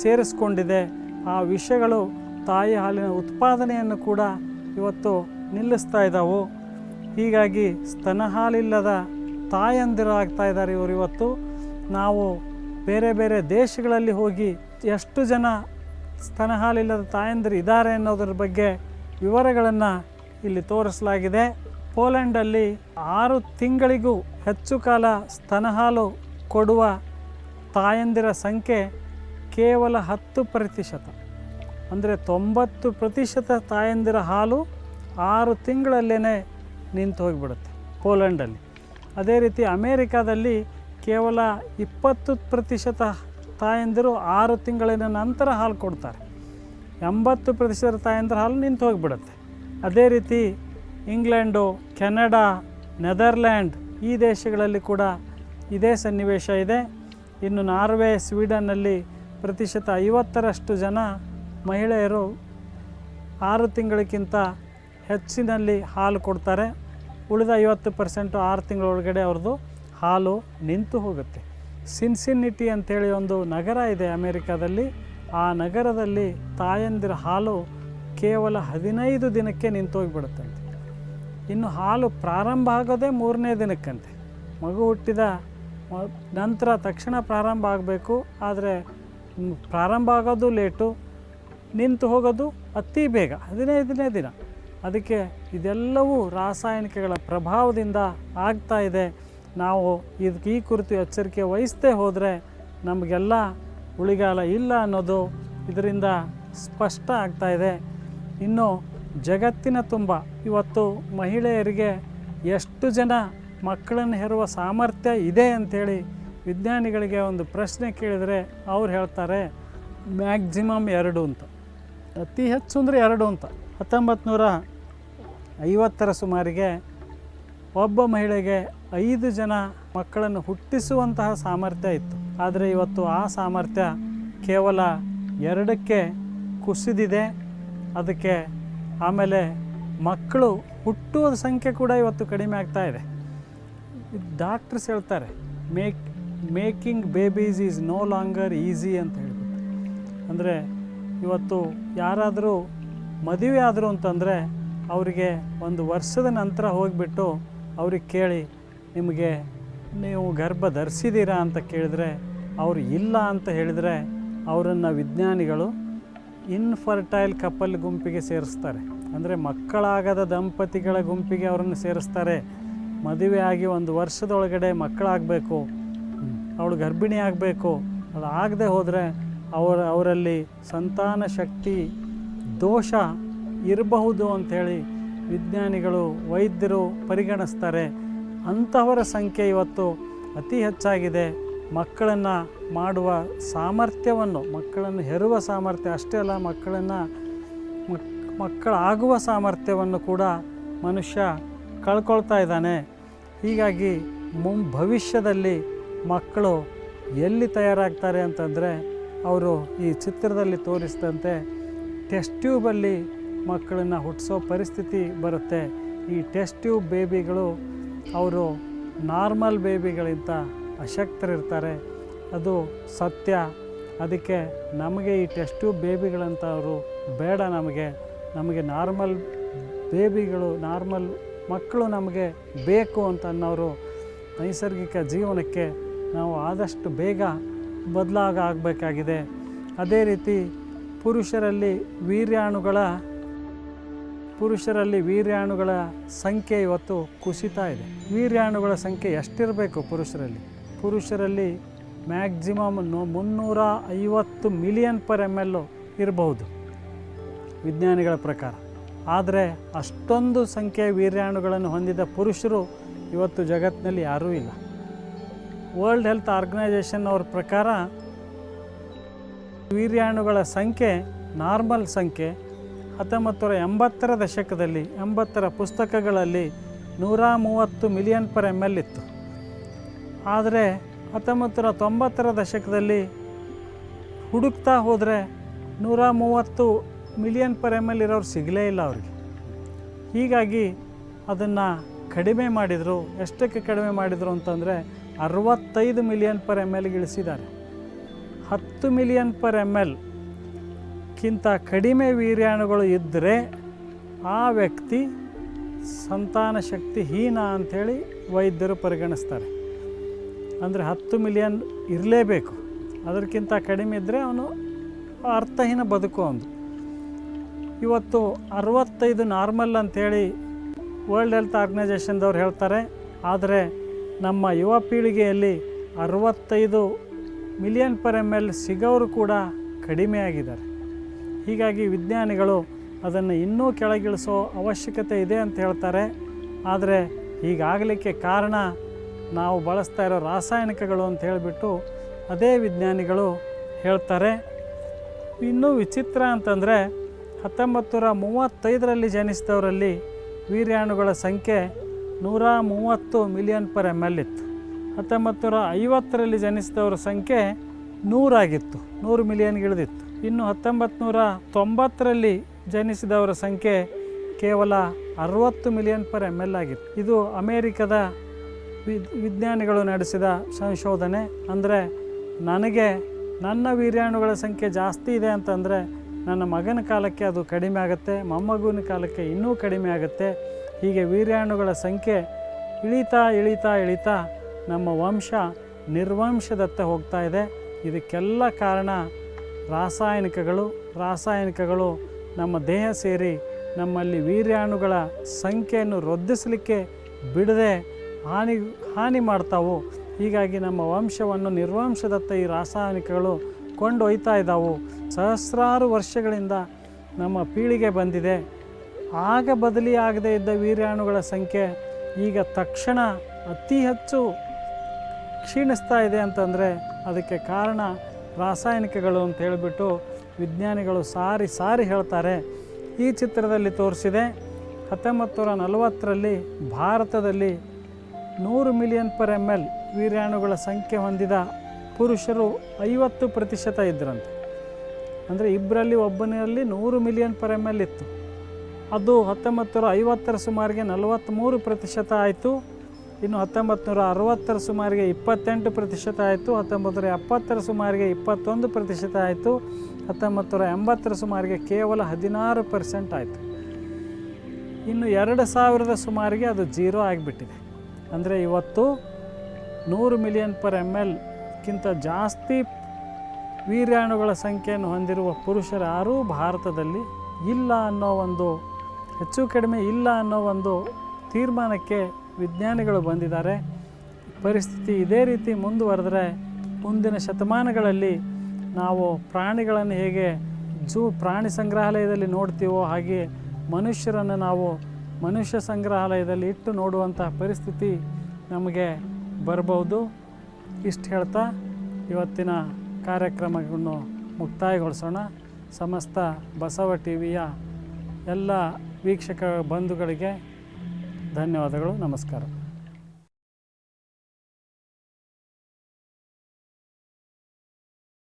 ಸೇರಿಸ್ಕೊಂಡಿದೆ. ಆ ವಿಷಗಳು ತಾಯಿ ಹಾಲಿನ ಉತ್ಪಾದನೆಯನ್ನು ಕೂಡ ಇವತ್ತು ನಿಲ್ಲಿಸ್ತಾ ಇದ್ದಾವೆ ಹೀಗಾಗಿ ಸ್ತನ ಹಾಲಿಲ್ಲದ ತಾಯಂದಿರು ಆಗ್ತಾ ಇದ್ದಾರೆ ಇವರು ಇವತ್ತು. ನಾವು ಬೇರೆ ಬೇರೆ ದೇಶಗಳಲ್ಲಿ ಹೋಗಿ ಎಷ್ಟು ಜನ ಸ್ತನಹಾಲಿಲ್ಲದ ತಾಯಂದಿರು ಇದ್ದಾರೆ ಅನ್ನೋದ್ರ ಬಗ್ಗೆ ವಿವರಗಳನ್ನು ಇಲ್ಲಿ ತೋರಿಸಲಾಗಿದೆ. ಪೋಲೆಂಡಲ್ಲಿ ಆರು ತಿಂಗಳಿಗೂ ಹೆಚ್ಚು ಕಾಲ ಸ್ತನ ಹಾಲು ಕೊಡುವ ತಾಯಂದಿರ ಸಂಖ್ಯೆ ಕೇವಲ ಹತ್ತು ಪ್ರತಿಶತ. ಅಂದರೆ ತೊಂಬತ್ತು ಪ್ರತಿಶತ ತಾಯಂದಿರ ಹಾಲು ಆರು ತಿಂಗಳಲ್ಲೇ ನಿಂತು ಹೋಗಿಬಿಡುತ್ತೆ ಪೋಲೆಂಡಲ್ಲಿ. ಅದೇ ರೀತಿ ಅಮೇರಿಕಾದಲ್ಲಿ ಕೇವಲ ಇಪ್ಪತ್ತು ಪ್ರತಿಶತ ತಾಯಂದಿರು ಆರು ತಿಂಗಳಿನ ನಂತರ ಹಾಲು ಕೊಡ್ತಾರೆ. ಎಂಬತ್ತು ಪ್ರತಿಶತ ತಾಯಂದಿರು ಹಾಲು ನಿಂತು ಹೋಗಿಬಿಡುತ್ತೆ. ಅದೇ ರೀತಿ ಇಂಗ್ಲೆಂಡು, ಕೆನಡಾ, ನೆದರ್ಲ್ಯಾಂಡ್ ಈ ದೇಶಗಳಲ್ಲಿ ಕೂಡ ಇದೇ ಸನ್ನಿವೇಶ ಇದೆ. ಇನ್ನು ನಾರ್ವೆ, ಸ್ವೀಡನ್ನಲ್ಲಿ ಪ್ರತಿಶತ ಐವತ್ತರಷ್ಟು ಜನ ಮಹಿಳೆಯರು ಆರು ತಿಂಗಳಿಗಿಂತ ಹೆಚ್ಚಿನಲ್ಲಿ ಹಾಲು ಕೊಡ್ತಾರೆ. ಉಳಿದ ಐವತ್ತು ಪರ್ಸೆಂಟು ಆರು ತಿಂಗಳೊಳಗಡೆ ಅವ್ರದ್ದು ಹಾಲು ನಿಂತು ಹೋಗುತ್ತೆ. ಸಿನ್ಸಿನ್ನಿಟಿ ಅಂಥೇಳಿ ಒಂದು ನಗರ ಇದೆ ಅಮೇರಿಕಾದಲ್ಲಿ. ಆ ನಗರದಲ್ಲಿ ತಾಯಂದಿರ ಹಾಲು ಕೇವಲ ಹದಿನೈದು ದಿನಕ್ಕೆ ನಿಂತು ಹೋಗಿಬಿಡುತ್ತಂತೆ. ಇನ್ನು ಹಾಲು ಪ್ರಾರಂಭ ಆಗೋದೇ ಮೂರನೇ ದಿನಕ್ಕಂತೆ. ಮಗು ಹುಟ್ಟಿದ ನಂತರ ತಕ್ಷಣ ಪ್ರಾರಂಭ ಆಗಬೇಕು. ಆದರೆ ಪ್ರಾರಂಭ ಆಗೋದು ಲೇಟು, ನಿಂತು ಹೋಗೋದು ಅತಿ ಬೇಗ, ಹದಿನೈದನೇ ದಿನ. ಅದಕ್ಕೆ ಇದೆಲ್ಲವೂ ರಾಸಾಯನಿಕಗಳ ಪ್ರಭಾವದಿಂದ ಆಗ್ತಾ ಇದೆ. ನಾವು ಇದಕ್ಕೆ ಈ ಕುರಿತು ಎಚ್ಚರಿಕೆ ವಹಿಸದೇ ಹೋದರೆ ನಮಗೆಲ್ಲ ಉಳಿಗಾಲ ಇಲ್ಲ ಅನ್ನೋದು ಇದರಿಂದ ಸ್ಪಷ್ಟ ಆಗ್ತಾ ಇದೆ. ಇನ್ನು ಜಗತ್ತಿನ ತುಂಬ, ಇವತ್ತು ಮಹಿಳೆಯರಿಗೆ ಎಷ್ಟು ಜನ ಮಕ್ಕಳನ್ನು ಹೆರುವ ಸಾಮರ್ಥ್ಯ ಇದೆ ಅಂಥೇಳಿ ವಿಜ್ಞಾನಿಗಳಿಗೆ ಒಂದು ಪ್ರಶ್ನೆ ಕೇಳಿದರೆ ಅವ್ರು ಹೇಳ್ತಾರೆ, ಮ್ಯಾಕ್ಸಿಮಮ್ ಎರಡು ಅಂತ. ಅತಿ ಹೆಚ್ಚು ಅಂದರೆ ಎರಡು ಅಂತ. ಹತ್ತೊಂಬತ್ತು ನೂರ ಐವತ್ತರ ಸುಮಾರಿಗೆ ಒಬ್ಬ ಮಹಿಳೆಗೆ ಐದು ಜನ ಮಕ್ಕಳನ್ನು ಹುಟ್ಟಿಸುವಂತಹ ಸಾಮರ್ಥ್ಯ ಇತ್ತು. ಆದರೆ ಇವತ್ತು ಆ ಸಾಮರ್ಥ್ಯ ಕೇವಲ ಎರಡಕ್ಕೆ ಕುಸಿದಿದೆ. ಅದಕ್ಕೆ ಆಮೇಲೆ ಮಕ್ಕಳು ಹುಟ್ಟುವ ಸಂಖ್ಯೆ ಕೂಡ ಇವತ್ತು ಕಡಿಮೆ ಆಗ್ತಾ ಇದೆ. ಡಾಕ್ಟ್ರ್ಸ್ ಹೇಳ್ತಾರೆ, make, making babies is no longer easy ಅಂತ ಹೇಳ್ಬಿಟ್ಟು. ಅಂದರೆ ಇವತ್ತು ಯಾರಾದರೂ ಮದುವೆ ಆದರು ಅಂತಂದರೆ ಅವರಿಗೆ ಒಂದು ವರ್ಷದ ನಂತರ ಹೋಗಿಬಿಟ್ಟು ಅವ್ರಿಗೆ ಕೇಳಿ, ನಿಮಗೆ ನೀವು ಗರ್ಭ ಧರಿಸಿದ್ದೀರಾ ಅಂತ ಕೇಳಿದರೆ ಅವರು ಇಲ್ಲ ಅಂತ ಹೇಳಿದರೆ ಅವರನ್ನು ವಿಜ್ಞಾನಿಗಳು ಇನ್ಫರ್ಟೈಲ್ ಕಪಲ್ ಗುಂಪಿಗೆ ಸೇರಿಸ್ತಾರೆ. ಅಂದರೆ ಮಕ್ಕಳಾಗದ ದಂಪತಿಗಳ ಗುಂಪಿಗೆ ಅವರನ್ನು ಸೇರಿಸ್ತಾರೆ. ಮದುವೆ ಆಗಿ ಒಂದು ವರ್ಷದೊಳಗಡೆ ಮಕ್ಕಳಾಗಬೇಕು, ಅವಳು ಗರ್ಭಿಣಿ ಆಗಬೇಕು ಅದು ಆಗದೆ ಹೋದರೆ ಅವರ, ಅವರಲ್ಲಿ ಸಂತಾನ ಶಕ್ತಿ ದೋಷ ಇರಬಹುದು ಅಂಥೇಳಿ ವಿಜ್ಞಾನಿಗಳು, ವೈದ್ಯರು ಪರಿಗಣಿಸ್ತಾರೆ. ಅಂಥವರ ಸಂಖ್ಯೆ ಇವತ್ತು ಅತಿ ಹೆಚ್ಚಾಗಿದೆ. ಮಕ್ಕಳನ್ನು ಮಾಡುವ ಸಾಮರ್ಥ್ಯವನ್ನು, ಮಕ್ಕಳನ್ನು ಹೆರುವ ಸಾಮರ್ಥ್ಯ, ಅಷ್ಟೇ ಅಲ್ಲ, ಮಕ್ಕಳನ್ನು ಮಕ್, ಮಕ್ಕಳಾಗುವ ಸಾಮರ್ಥ್ಯವನ್ನು ಕೂಡ ಮನುಷ್ಯ ಕಳ್ಕೊಳ್ತಾ ಇದ್ದಾನೆ. ಹೀಗಾಗಿ ಮುಂ, ಭವಿಷ್ಯದಲ್ಲಿ ಮಕ್ಕಳು ಎಲ್ಲಿ ತಯಾರಾಗ್ತಾರೆ ಅಂತಂದರೆ, ಅವರು ಈ ಚಿತ್ರದಲ್ಲಿ ತೋರಿಸಿದಂತೆ ಟೆಸ್ಟ್ ಟ್ಯೂಬಲ್ಲಿ ಮಕ್ಕಳನ್ನು ಹುಟ್ಟಿಸೋ ಪರಿಸ್ಥಿತಿ ಬರುತ್ತೆ. ಈ ಟೆಸ್ಟ್ ಟ್ಯೂಬ್ ಬೇಬಿಗಳು ಅವರು ನಾರ್ಮಲ್ ಬೇಬಿಗಳಿಂತ ಅಶಕ್ತರಿರ್ತಾರೆ. ಅದು ಸತ್ಯ. ಅದಕ್ಕೆ ನಮಗೆ ಈ ಟೆಸ್ಟ್ ಟ್ಯೂಬ್ ಬೇಬಿಗಳಂತ ಅವರು ಬೇಡ ನಮಗೆ. ನಮಗೆ ನಾರ್ಮಲ್ ಬೇಬಿಗಳು, ನಾರ್ಮಲ್ ಮಕ್ಕಳು ನಮಗೆ ಬೇಕು ಅಂತ ಅನ್ನೋರು ನೈಸರ್ಗಿಕ ಜೀವನಕ್ಕೆ ನಾವು ಆದಷ್ಟು ಬೇಗ ಬದಲಾಗ ಆಗಬೇಕಾಗಿದೆ. ಅದೇ ರೀತಿ ಪುರುಷರಲ್ಲಿ ವೀರ್ಯಾಣುಗಳ ಪುರುಷರಲ್ಲಿ ವೀರ್ಯಾಣುಗಳ ಸಂಖ್ಯೆ ಇವತ್ತು ಕುಸಿತಾ ಇದೆ. ವೀರ್ಯಾಣುಗಳ ಸಂಖ್ಯೆ ಎಷ್ಟಿರಬೇಕು ಪುರುಷರಲ್ಲಿ? ಪುರುಷರಲ್ಲಿ ಮ್ಯಾಕ್ಸಿಮಮ್ ಮುನ್ನೂರ ಐವತ್ತು ಮಿಲಿಯನ್ ಪರ್ ಎಂ ಎಲ್ ಇರಬಹುದು ವಿಜ್ಞಾನಿಗಳ ಪ್ರಕಾರ. ಆದರೆ ಅಷ್ಟೊಂದು ಸಂಖ್ಯೆಯ ವೀರ್ಯಾಣುಗಳನ್ನು ಹೊಂದಿದ ಪುರುಷರು ಇವತ್ತು ಜಗತ್ತಿನಲ್ಲಿ ಯಾರೂ ಇಲ್ಲ. ವರ್ಲ್ಡ್ ಹೆಲ್ತ್ ಆರ್ಗನೈಜೇಷನ್ ಅವ್ರ ಪ್ರಕಾರ ವೀರ್ಯಾಣುಗಳ ಸಂಖ್ಯೆ, ನಾರ್ಮಲ್ ಸಂಖ್ಯೆ ಹತ್ತೊಂಬತ್ತು ನೂರ ಎಂಬತ್ತರ ದಶಕದಲ್ಲಿ ಎಂಬತ್ತರ ಪುಸ್ತಕಗಳಲ್ಲಿ ನೂರ ಮೂವತ್ತು ಮಿಲಿಯನ್ ಪರ್ ಎಂ ಎಲ್ ಇತ್ತು. ಆದರೆ ಹತ್ತೊಂಬತ್ತು ನೂರ ತೊಂಬತ್ತರ ದಶಕದಲ್ಲಿ ಹುಡುಕ್ತಾ ಹೋದರೆ ನೂರ ಮೂವತ್ತು ಮಿಲಿಯನ್ ಪರ್ ಎಂ ಎಲ್ ಇರೋರು ಸಿಗಲೇ ಇಲ್ಲ ಅವ್ರಿಗೆ. ಹೀಗಾಗಿ ಅದನ್ನು ಕಡಿಮೆ ಮಾಡಿದರು, ಎಷ್ಟಕ್ಕೆ ಕಡಿಮೆ ಮಾಡಿದರು ಅಂತಂದರೆ ಅರವತ್ತೈದು ಮಿಲಿಯನ್ ಪರ್ ಎಂ ಎಲ್ಗೆ ಇಳಿಸಿದ್ದಾರೆ. ಹತ್ತು ಮಿಲಿಯನ್ ಪರ್ ಎಂ ಎಲ್ಗಿಂತ ಕಡಿಮೆ ವೀರ್ಯಾಣುಗಳು ಇದ್ದರೆ ಆ ವ್ಯಕ್ತಿ ಸಂತಾನ ಶಕ್ತಿ ಹೀನ ಅಂಥೇಳಿ ವೈದ್ಯರು ಪರಿಗಣಿಸ್ತಾರೆ. ಅಂದರೆ ಹತ್ತು ಮಿಲಿಯನ್ ಇರಲೇಬೇಕು. ಅದಕ್ಕಿಂತ ಕಡಿಮೆ ಇದ್ದರೆ ಅವನು ಅರ್ಥಹೀನ ಬದುಕು ಒಂದು. ಇವತ್ತು ಅರವತ್ತೈದು ನಾರ್ಮಲ್ ಅಂಥೇಳಿ ವರ್ಲ್ಡ್ ಹೆಲ್ತ್ ಆರ್ಗನೈಜೇಷನ್ದವ್ರು ಹೇಳ್ತಾರೆ. ಆದರೆ ನಮ್ಮ ಯುವ ಪೀಳಿಗೆಯಲ್ಲಿ ಅರವತ್ತೈದು ಮಿಲಿಯನ್ ಪರ್ ಎಂ ಎಲ್ ಸಿಗೋರು ಕೂಡ ಕಡಿಮೆ ಆಗಿದ್ದಾರೆ. ಹೀಗಾಗಿ ವಿಜ್ಞಾನಿಗಳು ಅದನ್ನು ಇನ್ನೂ ಕೆಳಗಿಳಿಸೋ ಅವಶ್ಯಕತೆ ಇದೆ ಅಂತ ಹೇಳ್ತಾರೆ. ಆದರೆ ಹೀಗಾಗಲಿಕ್ಕೆ ಕಾರಣ ನಾವು ಬಳಸ್ತಾ ಇರೋ ರಾಸಾಯನಿಕಗಳು ಅಂತ ಹೇಳಿಬಿಟ್ಟು ಅದೇ ವಿಜ್ಞಾನಿಗಳು ಹೇಳ್ತಾರೆ. ಇನ್ನೂ ವಿಚಿತ್ರ ಅಂತಂದರೆ ಹತ್ತೊಂಬತ್ತು ನೂರ ಮೂವತ್ತೈದರಲ್ಲಿ ಜನಿಸಿದವರಲ್ಲಿ ವೀರ್ಯಾಣುಗಳ ಸಂಖ್ಯೆ ನೂರ ಮೂವತ್ತು ಮಿಲಿಯನ್ ಪರ್ ಎಂ ಎಲ್ ಇತ್ತು. ಹತ್ತೊಂಬತ್ತು ನೂರ ಐವತ್ತರಲ್ಲಿ ಜನಿಸಿದವರ ಸಂಖ್ಯೆ ನೂರಾಗಿತ್ತು, ನೂರು ಮಿಲಿಯನ್ಗೆ ಇಳಿದಿತ್ತು ಇನ್ನು ಹತ್ತೊಂಬತ್ತು ನೂರ ತೊಂಬತ್ತರಲ್ಲಿ ಜನಿಸಿದವರ ಸಂಖ್ಯೆ ಕೇವಲ ಅರವತ್ತು ಮಿಲಿಯನ್ ಪರ್ ಎಂ ಎಲ್ ಆಗಿತ್ತು. ಇದು ಅಮೇರಿಕದ ವಿಜ್ಞಾನಿಗಳು ನಡೆಸಿದ ಸಂಶೋಧನೆ. ಅಂದರೆ ನನಗೆ, ನನ್ನ ವೀರ್ಯಾಣುಗಳ ಸಂಖ್ಯೆ ಜಾಸ್ತಿ ಇದೆ ಅಂತಂದರೆ ನನ್ನ ಮಗನ ಕಾಲಕ್ಕೆ ಅದು ಕಡಿಮೆ ಆಗುತ್ತೆ ಮೊಮ್ಮಗುವಿನ ಕಾಲಕ್ಕೆ ಇನ್ನೂ ಕಡಿಮೆ ಆಗುತ್ತೆ. ಹೀಗೆ ವೀರ್ಯಾಣುಗಳ ಸಂಖ್ಯೆ ಇಳಿತಾ ಇಳಿತಾ ಇಳಿತಾ ನಮ್ಮ ವಂಶ ನಿರ್ವಂಶದತ್ತ ಹೋಗ್ತಾ ಇದೆ. ಇದಕ್ಕೆಲ್ಲ ಕಾರಣ ರಾಸಾಯನಿಕಗಳು. ರಾಸಾಯನಿಕಗಳು ನಮ್ಮ ದೇಹ ಸೇರಿ ನಮ್ಮಲ್ಲಿ ವೀರ್ಯಾಣುಗಳ ಸಂಖ್ಯೆಯನ್ನು ವೃದ್ಧಿಸಲಿಕ್ಕೆ ಬಿಡದೆ ಹಾನಿ ಹಾನಿ ಮಾಡ್ತಾವು. ಹೀಗಾಗಿ ನಮ್ಮ ವಂಶವನ್ನು ನಿರ್ವಂಶದತ್ತ ಈ ರಾಸಾಯನಿಕಗಳು ಕೊಂಡೊಯ್ತಾ ಇದ್ದಾವು ಸಹಸ್ರಾರು ವರ್ಷಗಳಿಂದ ನಮ್ಮ ಪೀಳಿಗೆ ಬಂದಿದೆ. ಆಗ ಬದಲಿಯಾಗದೇ ಇದ್ದ ವೀರ್ಯಾಣುಗಳ ಸಂಖ್ಯೆ ಈಗ ತಕ್ಷಣ ಅತಿ ಹೆಚ್ಚು ಕ್ಷೀಣಿಸ್ತಾ ಇದೆ ಅಂತಂದರೆ ಅದಕ್ಕೆ ಕಾರಣ ರಾಸಾಯನಿಕಗಳು ಅಂತ ಹೇಳಿಬಿಟ್ಟು ವಿಜ್ಞಾನಿಗಳು ಸಾರಿ ಸಾರಿ ಹೇಳ್ತಾರೆ. ಈ ಚಿತ್ರದಲ್ಲಿ ತೋರಿಸಿದೆ ಹತ್ತೊಂಬತ್ತು ನೂರ ನಲವತ್ತರಲ್ಲಿ ಭಾರತದಲ್ಲಿ ನೂರು ಮಿಲಿಯನ್ ಪರ್ ಎಂ ಎಲ್ ವೀರ್ಯಾಣುಗಳ ಸಂಖ್ಯೆ ಹೊಂದಿದ ಪುರುಷರು ಐವತ್ತು ಪ್ರತಿಶತ ಇದ್ದರಂತೆ ಅಂದರೆ ಇಬ್ಬರಲ್ಲಿ ಒಬ್ಬನಲ್ಲಿ ನೂರು ಮಿಲಿಯನ್ ಪರ್ ಎಂ ಎಲ್ ಇತ್ತು. ಅದು ಹತ್ತೊಂಬತ್ತು ನೂರ ಐವತ್ತರ ಸುಮಾರಿಗೆ ನಲವತ್ತ್ಮೂರು ಪ್ರತಿಶತ ಆಯಿತು. ಇನ್ನು ಹತ್ತೊಂಬತ್ತು ನೂರ ಅರವತ್ತರ ಸುಮಾರಿಗೆ ಇಪ್ಪತ್ತೆಂಟು ಪ್ರತಿಶತ ಆಯಿತು ಹತ್ತೊಂಬತ್ತು ನೂರ ಎಪ್ಪತ್ತರ ಸುಮಾರಿಗೆ ಇಪ್ಪತ್ತೊಂದು ಪ್ರತಿಶತ ಆಯಿತು ಹತ್ತೊಂಬತ್ತು ನೂರ ಎಂಬತ್ತರ ಸುಮಾರಿಗೆ ಕೇವಲ ಹದಿನಾರು ಪರ್ಸೆಂಟ್ ಆಯಿತು. ಇನ್ನು ಎರಡು ಸಾವಿರದ ಸುಮಾರಿಗೆ ಅದು ಜೀರೋ ಆಗಿಬಿಟ್ಟಿದೆ. ಅಂದರೆ ಇವತ್ತು ನೂರು ಮಿಲಿಯನ್ ಪರ್ ಎಂ ಎಲ್ಗಿಂತ ಜಾಸ್ತಿ ವೀರ್ಯಾಣುಗಳ ಸಂಖ್ಯೆಯನ್ನು ಹೊಂದಿರುವ ಪುರುಷರು ಯಾರೂ ಭಾರತದಲ್ಲಿ ಇಲ್ಲ ಅನ್ನೋ ಒಂದು, ಹೆಚ್ಚು ಕಡಿಮೆ ಇಲ್ಲ ಅನ್ನೋ ಒಂದು ತೀರ್ಮಾನಕ್ಕೆ ವಿಜ್ಞಾನಿಗಳು ಬಂದಿದ್ದಾರೆ. ಪರಿಸ್ಥಿತಿ ಇದೇ ರೀತಿ ಮುಂದುವರೆದ್ರೆ ಮುಂದಿನ ಶತಮಾನಗಳಲ್ಲಿ ನಾವು ಪ್ರಾಣಿಗಳನ್ನು ಹೇಗೆ ಜೂ ಪ್ರಾಣಿ ಸಂಗ್ರಹಾಲಯದಲ್ಲಿ ನೋಡ್ತೀವೋ ಹಾಗೆ ಮನುಷ್ಯರನ್ನು ನಾವು ಮನುಷ್ಯ ಸಂಗ್ರಹಾಲಯದಲ್ಲಿ ಇಟ್ಟು ನೋಡುವಂಥ ಪರಿಸ್ಥಿತಿ ನಮಗೆ ಬರಬಹುದು. ಇಷ್ಟು ಹೇಳ್ತಾ ಇವತ್ತಿನ ಕಾರ್ಯಕ್ರಮವನ್ನು ಮುಕ್ತಾಯಗೊಳಿಸೋಣ. ಸಮಸ್ತ ಬಸವ ಟಿ ವಿಯ ಎಲ್ಲ ವೀಕ್ಷಕ ಬಂಧುಗಳಿಗೆ ಧನ್ಯವಾದಗಳು ನಮಸ್ಕಾರ.